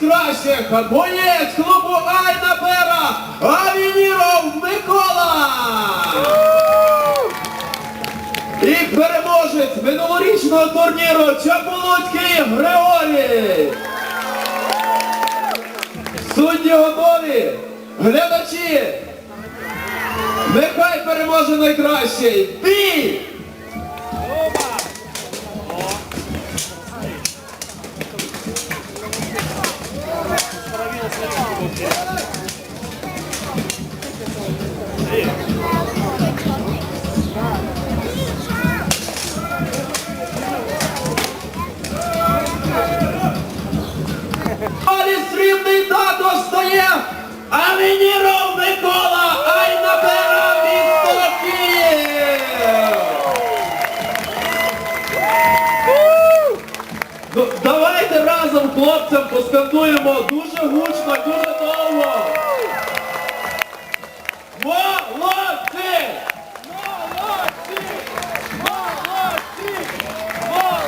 кращих боєць клубу Айна Бера Авініров Микола! І переможець минулорічного турніру Чаполуцький Григорій! Судді готові! Глядачі! Нехай переможе найкращий! Бій! Далі срібний тато стає а Микола Давайте разом хлопцям поскандуємо дуже гучно, дуже довго.